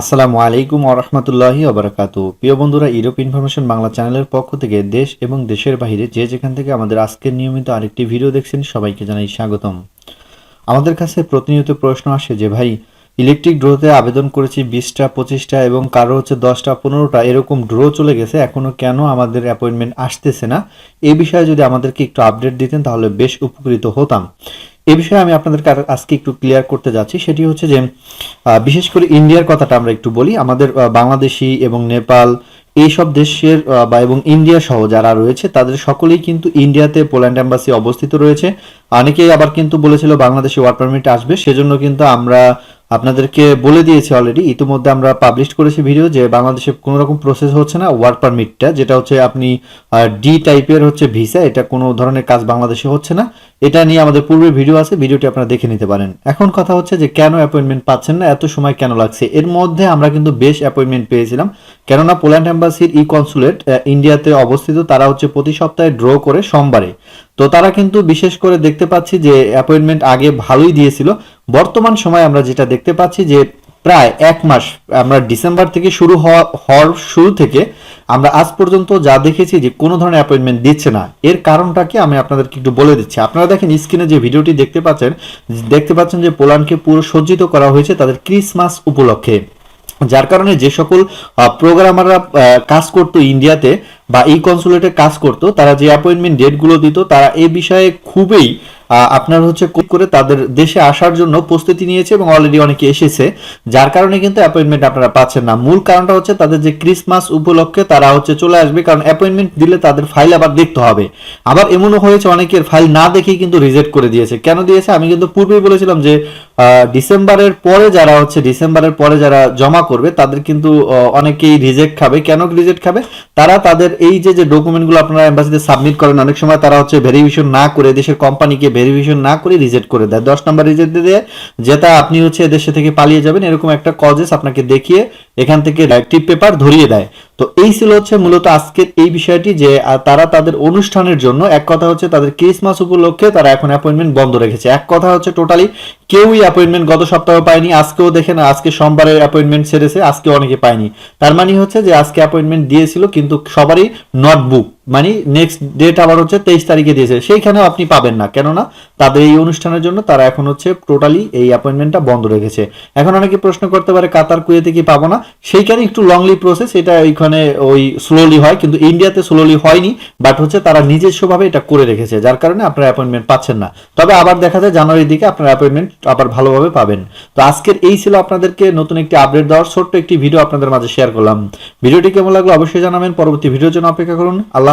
আসসালামু আলাইকুম ওরহমতুল্লাহি ওবরাকাতু প্রিয় বন্ধুরা ইউরোপ ইনফরমেশন বাংলা চ্যানেলের পক্ষ থেকে দেশ এবং দেশের বাইরে যে যেখান থেকে আমাদের আজকের নিয়মিত আরেকটি ভিডিও দেখছেন, সবাইকে জানাই স্বাগতম। আমাদের কাছে প্রতিনিয়ত প্রশ্ন আসে যে, ভাই, ইলেকট্রিক ড্রোতে আবেদন করেছি বিশটা, পঁচিশটা এবং কারও হচ্ছে দশটা, পনেরোটা, এরকম ড্র চলে গেছে, এখনও কেন আমাদের অ্যাপয়েন্টমেন্ট আসতেছে না? এই বিষয়ে যদি আমাদেরকে একটু আপডেট দিতেন, তাহলে বেশ উপকৃত হতাম। এই বিষয়ে আমি আপনাদেরকে আজকে একটু ক্লিয়ার করতে যাচ্ছি। সেটি হচ্ছে যে বিশেষ করে ইন্ডিয়ার কথাটা আমরা একটু বলি। আমাদের বাংলাদেশি এবং নেপাল এইসব দেশের বা এবং ইন্ডিয়া সহ যারা রয়েছে, তাদের সকলেই কিন্তু ইন্ডিয়াতে পোল্যান্ড অ্যাম্বাসি অবস্থিত রয়েছে। অনেকেই আবার কিন্তু বলেছিল বাংলাদেশে ওয়ার্ক পারমিট আসবে। সেজন্য কিন্তু আমরা আপনাদেরকে বলে দিয়েছি অলরেডি ইতিমধ্যে আমরা পাবলিশ করেছি ভিডিও যে বাংলাদেশে কোনো রকম প্রসেস হচ্ছে না ওয়ার্ক পারমিটটা যেটা হচ্ছে আপনি ডি টাইপের হচ্ছে ভিসা এটা কোনো ধরনের কাজ বাংলাদেশে হচ্ছে না। এটা নিয়ে আমাদের পূর্বে ভিডিও আছে ভিডিওটি আপনারা দেখে নিতে পারেন। এখন কথা হচ্ছে যে কেন অ্যাপয়েন্টমেন্ট পাচ্ছেন না, এত সময় কেন লাগছে? এর মধ্যে আমরা কিন্তু বেশ অ্যাপয়েন্টমেন্ট পেয়েছিলাম। কেননা পোল্যান্ড এম্বাসির ই কনসুলেট ইন্ডিয়াতে অবস্থিত, তারা হচ্ছে প্রতি সপ্তাহে ড্র করে সোমবারে। তো তারা কিন্তু বিশেষ করে দেখতে পাচ্ছি যে অ্যাপয়েন্টমেন্ট আগে ভালোই দিয়েছিল। বর্তমান সময় আমরা যেটা দেখতে পাচ্ছি যে প্রায় এক মাস আমরা ডিসেম্বর থেকে শুরু হওয়া, হওয়ার শুরু থেকে আমরা আজ পর্যন্ত যা দেখেছি যে কোনো ধরনের অ্যাপয়েন্টমেন্ট দিচ্ছে না। এর কারণটা কি আমি আপনাদেরকে একটু বলে দিচ্ছি। আপনারা দেখেন স্ক্রিনে যে ভিডিওটি দেখতে পাচ্ছেন দেখতে পাচ্ছেন যে পোল্যান্ডকে পুরো সজ্জিত করা হয়েছে তাদের ক্রিসমাস উপলক্ষে। যার কারণে যে সকল প্রোগ্রামাররা কাজ করতো ইন্ডিয়াতে বা এই কনসুলেটে কাজ করতো, তারা যে অ্যাপয়েন্টমেন্ট ডেটগুলো দিত, তারা এ বিষয়ে খুবই আপনার হচ্ছে করে তাদের দেশে আসার জন্য প্রস্তুতি নিয়েছে এবং অলরেডি অনেকে এসেছে। যার কারণে কিন্তু অ্যাপয়েন্টমেন্ট আপনারা পাচ্ছেন না। মূল কারণটা হচ্ছে তাদের যে ক্রিসমাস উপলক্ষে তারা হচ্ছে চলে আসবে, কারণ অ্যাপয়েন্টমেন্ট দিলে তাদের ফাইল আবার দেখতে হবে। আবার এমনও হয়েছে, অনেকের ফাইল না দেখেই কিন্তু রিজেক্ট করে দিয়েছে। কেন দিয়েছে? আমি কিন্তু পূর্বেই বলেছিলাম যে ডিসেম্বরের পরে যারা হচ্ছে ডিসেম্বরের পরে যারা জমা করবে, তাদের কিন্তু অনেকেই রিজেক্ট খাবে। কেন রিজেক্ট খাবে? তারা তাদের এই যে যে ডকুমেন্টগুলো আপনারা এম্বাসিতে সাবমিট করেন, অনেক সময় তারা হচ্ছে ভেরিফিকেশন না করে দেশের কোম্পানিকে ভেরিফিকেশন না করে রিজেক্ট করে দেয়। দশ নম্বর রিজেক্ট দিয়ে যেটা আপনি হচ্ছে দেশে থেকে পালিয়ে যাবেন, এরকম একটা কজেস আপনাকে দেখিয়ে এখান থেকে টিপ পেপার ধরিয়ে দেয়। তো এই ছিল হচ্ছে মূলত আজকের এই বিষয়টি যে তারা তাদের অনুষ্ঠানের জন্য, এক কথা হচ্ছে তাদের ক্রিসমাস উপলক্ষে তারা এখন অ্যাপয়েন্টমেন্ট বন্ধ রেখেছে। এক কথা হচ্ছে টোটালি কেউই অ্যাপয়েন্টমেন্ট গত সপ্তাহে পায়নি, আজকেও দেখেন আজকে সোমবারের অ্যাপয়েন্টমেন্ট ছেড়েছে, আজকে অনেকে পায়নি। তার মানে হচ্ছে যে, আজকে অ্যাপয়েন্টমেন্ট দিয়েছিল, কিন্তু সবারই নট বুক মানে নেক্সট ডেট আবার হচ্ছে তেইশ তারিখে দিয়েছে। সেইখানেও আপনি পাবেন না। কেননা তাদের এই অনুষ্ঠানের জন্য তারা এখন হচ্ছে টোটালি এই অ্যাপয়েন্টমেন্টটা বন্ধ রেখেছে। এখন অনেকে প্রশ্ন করতে পারে, কাতার কুয়েতে কি পাবো না? সেইখানে একটু লংলি প্রসেস এটা ওইখানে ওই স্লোলি হয়, কিন্তু ইন্ডিয়াতে স্লোলি হয়নি বাট হচ্ছে তারা নিজস্বভাবে এটা করে রেখেছে, যার কারণে আপনারা অ্যাপয়েন্টমেন্ট পাচ্ছেন না। তবে আবার দেখা যায় জানুয়ারির দিকে আপনার অ্যাপয়েন্টমেন্ট আবার ভালোভাবে পাবেন। তো আজকের এই ছিল আপনাদেরকে নতুন একটি আপডেট দেওয়ার ছোট্ট একটি ভিডিও আপনাদের মাঝে শেয়ার করলাম। ভিডিওটি কেমন লাগল অবশ্যই জানাবেন। পরবর্তী ভিডিওর জন্য অপেক্ষা করুন। আল্লাহ